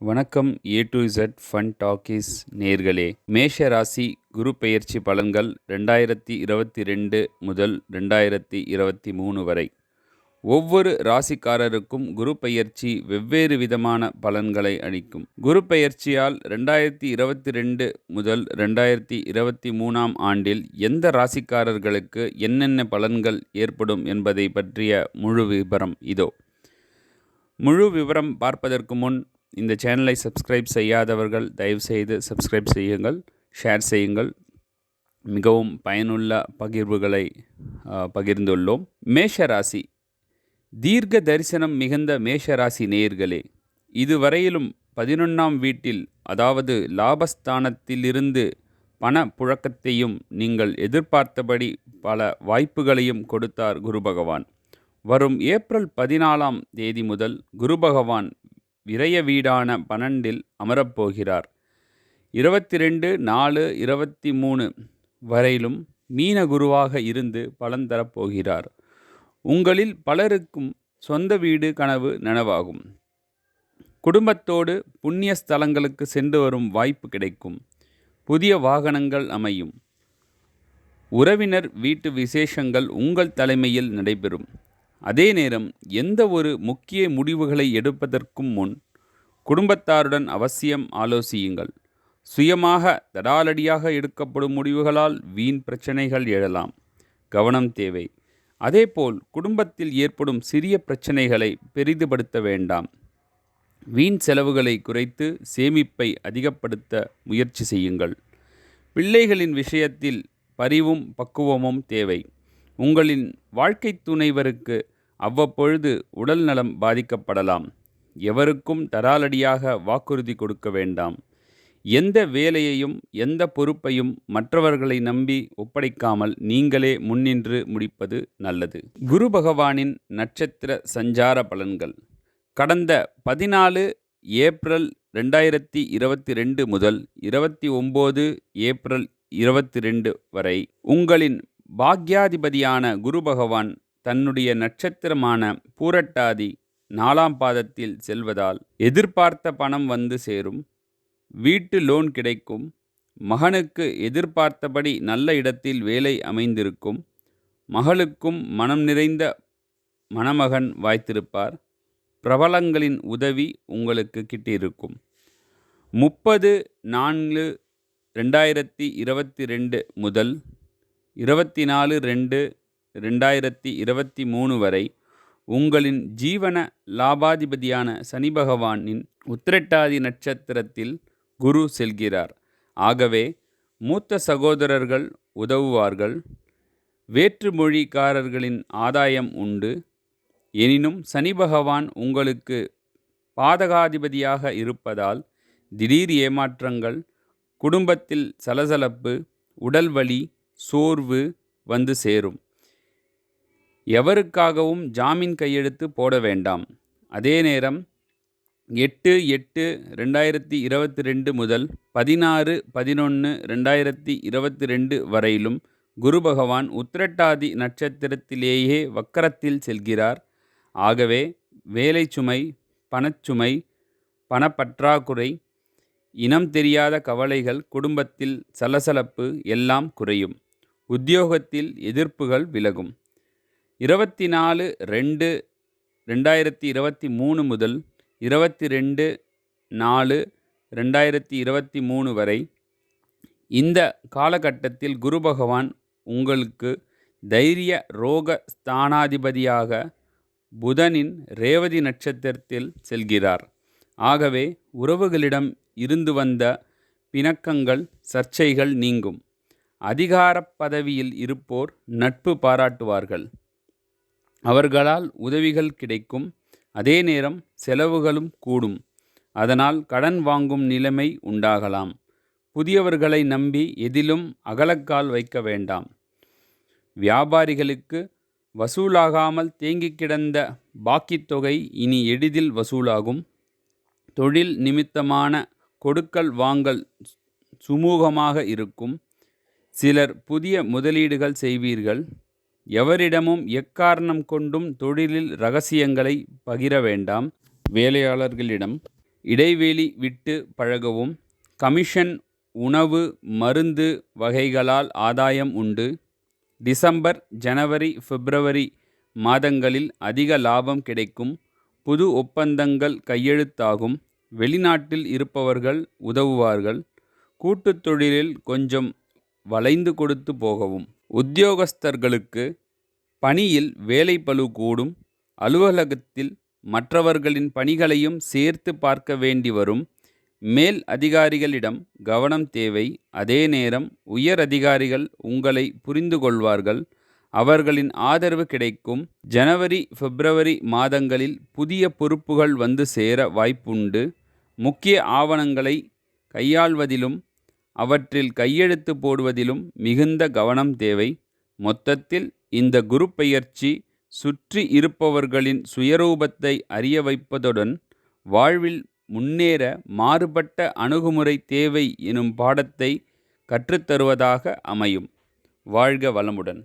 வணக்கம் A to Z fun talkies நேர்களே. மேஷ ராசி குரு பெயர்ச்சி பலன்கள் ரெண்டாயிரத்தி இருபத்தி ரெண்டு முதல் ரெண்டாயிரத்தி இருபத்தி மூணு வரை. ஒவ்வொரு ராசிக்காரருக்கும் குரு பெயர்ச்சி வெவ்வேறு விதமான பலன்களை அளிக்கும். குரு பெயர்ச்சியால் ரெண்டாயிரத்தி இருபத்தி ரெண்டு முதல் ரெண்டாயிரத்தி இருபத்தி மூணாம் ஆண்டில் எந்த ராசிக்காரர்களுக்கு என்னென்ன பலன்கள் ஏற்படும் என்பதை பற்றிய முழு விபரம் இதோ. முழு விவரம் பார்ப்பதற்கு முன் இந்த சேனலை சப்ஸ்கிரைப் செய்யாதவர்கள் தயவுசெய்து சப்ஸ்கிரைப் செய்யுங்கள் ஷேர் செய்யுங்கள். மிகவும் பயனுள்ள பகிர்வுகளை பகிர்ந்துள்ளோம். மேஷ ராசி தீர்க்க தரிசனம் மிகுந்த மேஷ ராசி நேயர்களே இதுவரையிலும் பதினொன்றாம் வீட்டில் அதாவது லாபஸ்தானத்திலிருந்து பண புழக்கத்தையும் நீங்கள் எதிர்பார்த்தபடி பல வாய்ப்புகளையும் கொடுத்தார் குரு பகவான் வரும் ஏப்ரல் பதினாலாம் தேதி முதல் குரு பகவான் விரைய வீடான பன்னெண்டில் அமரப்போகிறார். இருபத்தி ரெண்டு நாலு இருபத்தி மூணு வரையிலும் மீன குருவாக இருந்து பலன் தரப்போகிறார். உங்களில் பலருக்கும் சொந்த வீடு கனவு நனவாகும். குடும்பத்தோடு புண்ணிய ஸ்தலங்களுக்கு சென்று வரும் வாய்ப்பு கிடைக்கும். புதிய வாகனங்கள் அமையும். உறவினர் வீட்டு விசேஷங்கள் உங்கள் தலைமையில் நடைபெறும். அதே நேரம் எந்த ஒரு முக்கிய முடிவுகளை எடுப்பதற்கும் முன் குடும்பத்தாருடன் அவசியம் ஆலோசியுங்கள். சுயமாக தடாலடியாக எடுக்கப்படும் முடிவுகளால் வீண் பிரச்சனைகள் எழலாம். கவனம் தேவை. அதேபோல் குடும்பத்தில் ஏற்படும் சிறிய பிரச்சனைகளை பெரிதுபடுத்த வேண்டாம். வீண் செலவுகளை குறைத்து சேமிப்பை அதிகப்படுத்த முயற்சி செய்யுங்கள். பிள்ளைகளின் விஷயத்தில் பரிவும் பக்குவமும் தேவை. உங்களின் வாழ்க்கை துணைவருக்கு அவ்வப்பொழுது உடல் நலம் பாதிக்கப்படலாம். எவருக்கும் தராலடியாக வாக்குறுதி கொடுக்க வேண்டாம். எந்த வேலையையும் எந்த பொறுப்பையும் மற்றவர்களை நம்பி ஒப்படைக்காமல் நீங்களே முன்னின்று முடிப்பது நல்லது. குரு பகவானின் நட்சத்திர சஞ்சார பலன்கள். கடந்த பதினாலு ஏப்ரல் ரெண்டாயிரத்தி இருபத்தி ரெண்டு முதல் இருபத்தி ஒம்பது ஏப்ரல் இருபத்தி ரெண்டு வரை உங்களின் பாக்யாதிபதியான குரு பகவான் தன்னுடைய நட்சத்திரமான பூரட்டாதி நாலாம் பாதத்தில் செல்வதால் எதிர்பார்த்த பணம் வந்து சேரும். வீட்டு லோன் கிடைக்கும். மகனுக்கு எதிர்பார்த்தபடி நல்ல இடத்தில் வேலை அமைந்திருக்கும். மகளுக்கும் மனம் நிறைந்த மணமகன் வாய்த்திருப்பார். பிரபலங்களின் உதவி உங்களுக்கு கிட்டியிருக்கும். முப்பது நான்கு ரெண்டாயிரத்தி இருபத்தி ரெண்டு முதல் இருபத்தி நாலு ரெண்டு ரெண்டாயிரத்தி இருபத்தி மூணு வரை உங்களின் ஜீவன லாபாதிபதியான சனி பகவானின் உத்திரட்டாதி நட்சத்திரத்தில் குரு செல்கிறார். ஆகவே மூத்த சகோதரர்கள் உதவுவார்கள். வேற்றுமொழிக்காரர்களின் ஆதாயம் உண்டு. எனினும் சனி பகவான் உங்களுக்கு பாதகாதிபதியாக இருப்பதால் திடீர் ஏமாற்றங்கள் குடும்பத்தில் சலசலப்பு உடல் வலி சோர்வு வந்து சேரும். எவருக்காகவும் ஜாமீன் கையெழுத்து போட வேண்டாம். அதே நேரம் எட்டு எட்டு ரெண்டாயிரத்தி இருபத்தி ரெண்டு முதல் பதினாறு பதினொன்று ரெண்டாயிரத்தி இருபத்தி ரெண்டு வரையிலும் குரு பகவான் உத்திரட்டாதி நட்சத்திரத்திலேயே வக்கரத்தில் செல்கிறார். ஆகவே வேலை சுமை பணச்சுமை பணப்பற்றாக்குறை இனம் தெரியாத கவலைகள் குடும்பத்தில் சலசலப்பு எல்லாம் குறையும். உத்தியோகத்தில் எதிர்ப்புகள் விலகும். இருபத்தி நாலு ரெண்டு ரெண்டாயிரத்தி இருபத்தி மூணு முதல் இருபத்தி ரெண்டு நாலு ரெண்டாயிரத்தி இருபத்தி மூணு வரை இந்த காலகட்டத்தில் குரு பகவான் உங்களுக்கு தைரிய ரோக ஸ்தானாதிபதியாக புதனின் ரேவதி நட்சத்திரத்தில் செல்கிறார். ஆகவே உறவுகளிடம் இருந்து வந்த பிணக்கங்கள் சர்ச்சைகள் நீங்கும். அதிகாரப் பதவியில் இருப்போர் நட்பு பாராட்டுவார்கள். அவர்களால் உதவிகள் கிடைக்கும். அதே நேரம் செலவுகளும் கூடும். அதனால் கடன் வாங்கும் நிலைமை உண்டாகலாம். புதியவர்களை நம்பி எதிலும் அகலக்கால் வைக்க வேண்டாம். வியாபாரிகளுக்கு வசூலாகாமல் தேங்கிக் கிடந்த பாக்கித் தொகை இனி எளிதில் வசூலாகும். தொழில் நிமித்தமான கொடுக்கல் வாங்கல் சுமூகமாக இருக்கும். சிலர் புதிய முதலீடுகள் செய்வீர்கள். எவரிடமும் எக்காரணம் கொண்டும் தொழிலில் ரகசியங்களை பகிர வேண்டாம். வேலையாளர்களிடம் இடைவெளி விட்டு பழகவும். கமிஷன் உணவு மருந்து வகைகளால் ஆதாயம் உண்டு. டிசம்பர் ஜனவரி பிப்ரவரி மாதங்களில் அதிக லாபம் கிடைக்கும். புது ஒப்பந்தங்கள் கையெழுத்தாகும். வெளிநாட்டில் இருப்பவர்கள் உதவுவார்கள். கூட்டுத் தொழிலில் கொஞ்சம் வளைந்து கொடுத்து போகவும். உத்தியோகஸ்தர்களுக்கு பணியில் வேலைப்பளு கூடும். அலுவலகத்தில் மற்றவர்களின் பணிகளையும் சேர்த்து பார்க்க வேண்டி வரும். மேல் அதிகாரிகளிடம் கவனம் தேவை. அதே நேரம் உயர் அதிகாரிகள் உங்களை புரிந்து கொள்வார்கள். அவர்களின் ஆதரவு கிடைக்கும். ஜனவரி பிப்ரவரி மாதங்களில் புதிய பொறுப்புகள் வந்து சேர வாய்ப்புண்டு. முக்கிய ஆவணங்களை கையாள்வதிலும் அவற்றில் கையெழுத்து போடுவதிலும் மிகுந்த கவனம் தேவை. மொத்தத்தில் இந்த குரு பெயர்ச்சி சுற்றி இருப்பவர்களின் சுயரூபத்தை அறிய வைப்பதுடன் வாழ்வில் முன்னேற மாறுபட்ட அணுகுமுறை தேவை எனும் பாடத்தை கற்றுத்தருவதாக அமையும். வாழ்க வளமுடன்.